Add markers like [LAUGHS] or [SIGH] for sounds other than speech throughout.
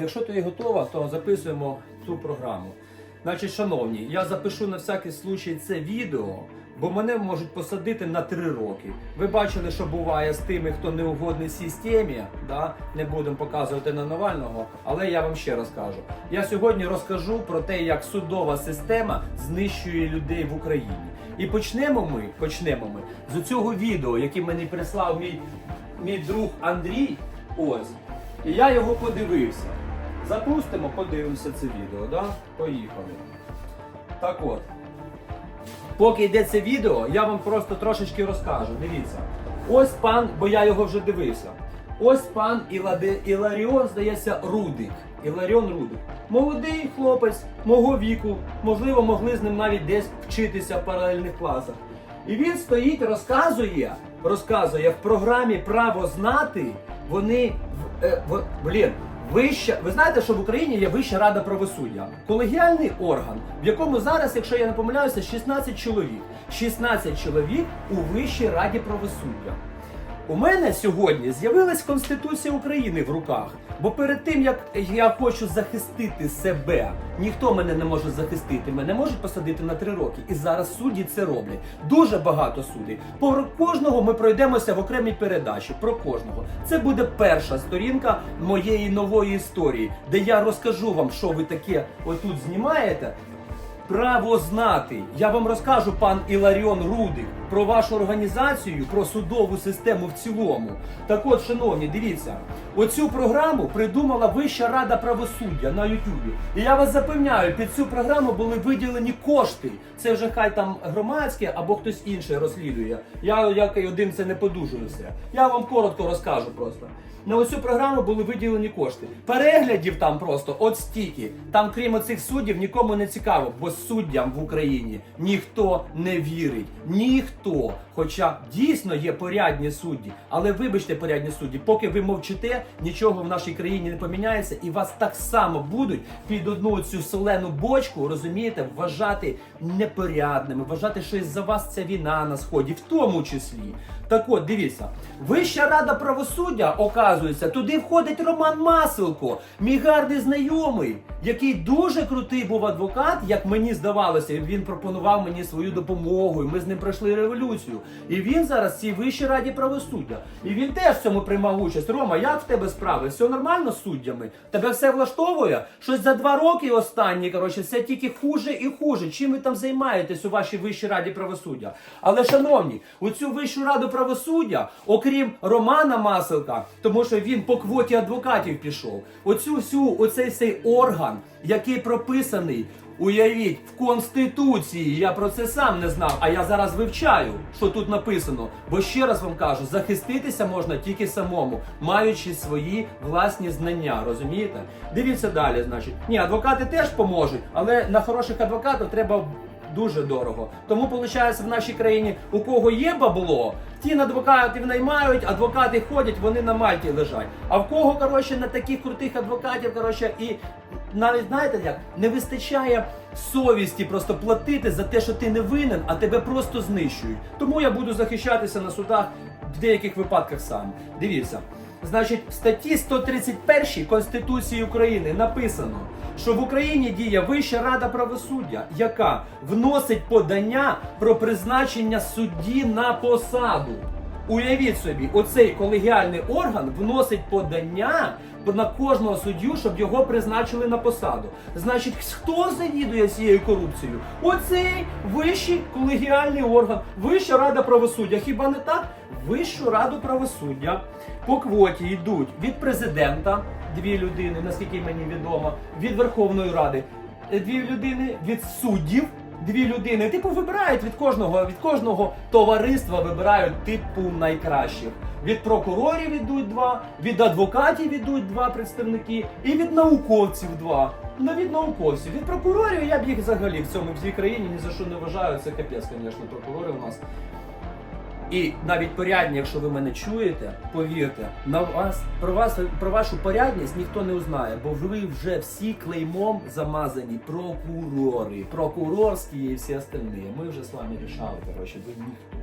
якщо ти готова, то записуємо цю програму. Значить, шановні, я запишу на всякий случай це відео, бо мене можуть посадити на три роки. Ви бачили, що буває з тими, хто не угодний системі. Да? Не будемо показувати на Навального, але я вам ще раз кажу. Я сьогодні розкажу про те, як судова система знищує людей в Україні. І почнемо ми, почнемо ми з цього відео, яке мені прислав мій, мій друг Андрій. Ось. І я його подивився. Запустимо, подивимося це відео, да? Поїхали. Так от. Поки йде це відео, я вам просто трошечки розкажу. Дивіться. Ось пан, бо я його вже дивився. Ось пан Іладе, Іларіон, здається, Рудик. Іларіон Рудик. Молодий хлопець, мого віку, можливо, могли з ним навіть десь вчитися в паралельних класах. І він стоїть, розказує, розказує в програмі Право знати. Вони в- е, в- блін, Вища, ви знаєте, що в Україні є Вища рада правосуддя, колегіальний орган, в якому зараз, якщо я не помиляюся, 16 чоловік. 16 чоловік у Вищій раді правосуддя. У мене сьогодні з'явилась Конституція України в руках. Бо перед тим як я хочу захистити себе, ніхто мене не може захистити. Мене можуть посадити на три роки. І зараз судді це роблять. Дуже багато суддів. Про кожного ми пройдемося в окремій передачі. Про кожного. Це буде перша сторінка моєї нової історії, де я розкажу вам, що ви таке отут знімаєте. Право знати. Я вам розкажу, пан Іларіон Рудик, про вашу організацію, про судову систему в цілому. Так от, шановні, дивіться, оцю програму придумала Вища рада правосуддя на Ютубі. І я вас запевняю, під цю програму були виділені кошти. Це вже хай там громадське або хтось інший розслідує. Я як один це не подужуюся. Я вам коротко розкажу просто. На оцю програму були виділені кошти. Переглядів там просто от стільки. Там, крім оцих суддів, нікому не цікаво, бо суддям в Україні ніхто не вірить. Ніхто. Хоча дійсно є порядні судді. Але вибачте, порядні судді, поки ви мовчите, нічого в нашій країні не поміняється, і вас так само будуть під одну цю солену бочку, розумієте, вважати непорядними, вважати, що із-за вас ця війна на сході, в тому числі. Так от, дивіться, Вища рада правосуддя, оказується, туди входить Роман Маселко, мій гарний знайомий, який дуже крутий був адвокат, як мені здавалося. Він пропонував мені свою допомогу, і ми з ним пройшли революцію. І він зараз в цій Вищій раді правосуддя. І він теж в цьому приймав участь. Рома, як в тебе справи? Все нормально з суддями? Тебе все влаштовує? Щось за два роки останні, коротше, все тільки хуже і хуже. Чим ви там займаєтесь у вашій Вищій раді правосуддя? Але, шановні, у цю Вищу раду правосуддя, окрім Романа Маселка, тому що він по квоті адвокатів пішов, оцю всю, оцей цей орган, який прописаний. Уявіть, в Конституції я про це сам не знав, а я зараз вивчаю, що тут написано. Бо ще раз вам кажу, захиститися можна тільки самому, маючи свої власні знання, розумієте? Дивіться далі, значить. Ні, адвокати теж поможуть, але на хороших адвокатів треба дуже дорого. Тому виходить в нашій країні, у кого є бабло, ті адвокатів наймають, адвокати ходять, вони на мальті лежать. А в кого коротше на таких крутих адвокатів, коротше, і навіть знаєте як не вистачає совісті просто платити за те, що ти не винен, а тебе просто знищують. Тому я буду захищатися на судах в деяких випадках сам. Дивіться. Значить, в статті 131 Конституції України написано, що в Україні діє Вища рада правосуддя, яка вносить подання про призначення судді на посаду. Уявіть собі, оцей колегіальний орган вносить подання на кожного суддю, щоб його призначили на посаду. Значить, хто завідує цією корупцією? Оцей вищий колегіальний орган, Вища рада правосуддя. Хіба не так? Вищу раду правосуддя по квоті йдуть від президента дві людини, наскільки мені відомо, від Верховної Ради дві людини, від суддів дві людини. Типу вибирають від кожного, від кожного товариства вибирають типу найкращих. Від прокурорів ідуть два, від адвокатів ідуть два представники, і від науковців два. Ну, від науковців. Від прокурорів я б їх взагалі в цьому в цій країні ні за що не вважаю. Це капець, звісно, прокурори у нас. І навіть порядні, якщо ви мене чуєте, повірте, на вас про вас про вашу порядність ніхто не узнає, бо ви вже всі клеймом замазані прокурори, прокурорські і всі остальні. Ми вже з вами рішали, коротше, ви ніхто.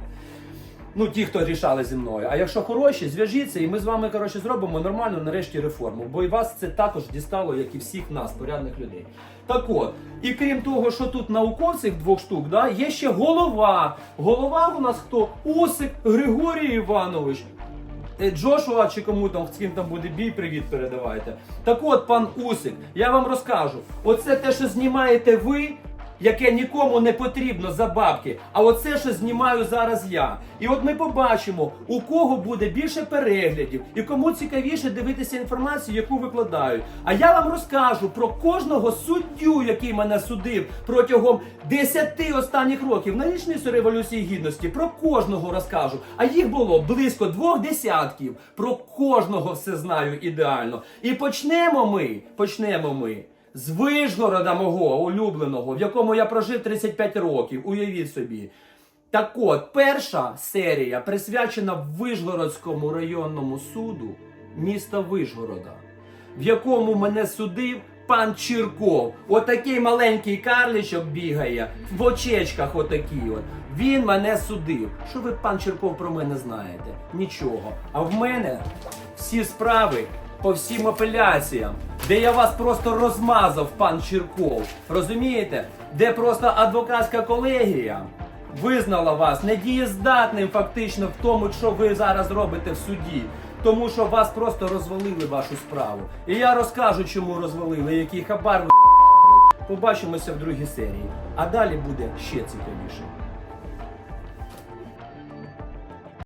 Ну, ті, хто рішали зі мною. А якщо хороші, зв'яжіться, і ми з вами коротше зробимо нормальну нарешті реформу. Бо і вас це також дістало, як і всіх нас, порядних людей. Так от, і крім того, що тут науковців двох штук, да, є ще голова. Голова у нас хто? Усик Григорій Іванович. Е, Джошуа чи кому там з ким там буде бій, привіт передавайте. Так от, пан Усик, я вам розкажу: оце те, що знімаєте ви, яке нікому не потрібно за бабки. А оце, що знімаю зараз я. І от ми побачимо, у кого буде більше переглядів і кому цікавіше дивитися інформацію, яку викладають. А я вам розкажу про кожного суддю, який мене судив протягом 10 останніх років на річницю революції гідності. Про кожного розкажу. А їх було близько двох десятків. Про кожного все знаю ідеально. І почнемо ми. Почнемо ми. З Вишгорода мого улюбленого, в якому я прожив 35 років, уявіть собі. Так от, перша серія присвячена Вишгородському районному суду міста Вишгорода, в якому мене судив пан Чірков. Отакий маленький карличок бігає, в очечках отакі от. Він мене судив. Що ви, пан Чірков, про мене знаєте? Нічого. А в мене всі справи по всім апеляціям, де я вас просто розмазав, пан Чірков. Розумієте? Де просто адвокатська колегія визнала вас недієздатним фактично в тому, що ви зараз робите в суді. Тому що вас просто розвалили вашу справу. І я розкажу, чому розвалили, який хабар ви [LAUGHS] Побачимося в другій серії. А далі буде ще цікавіше.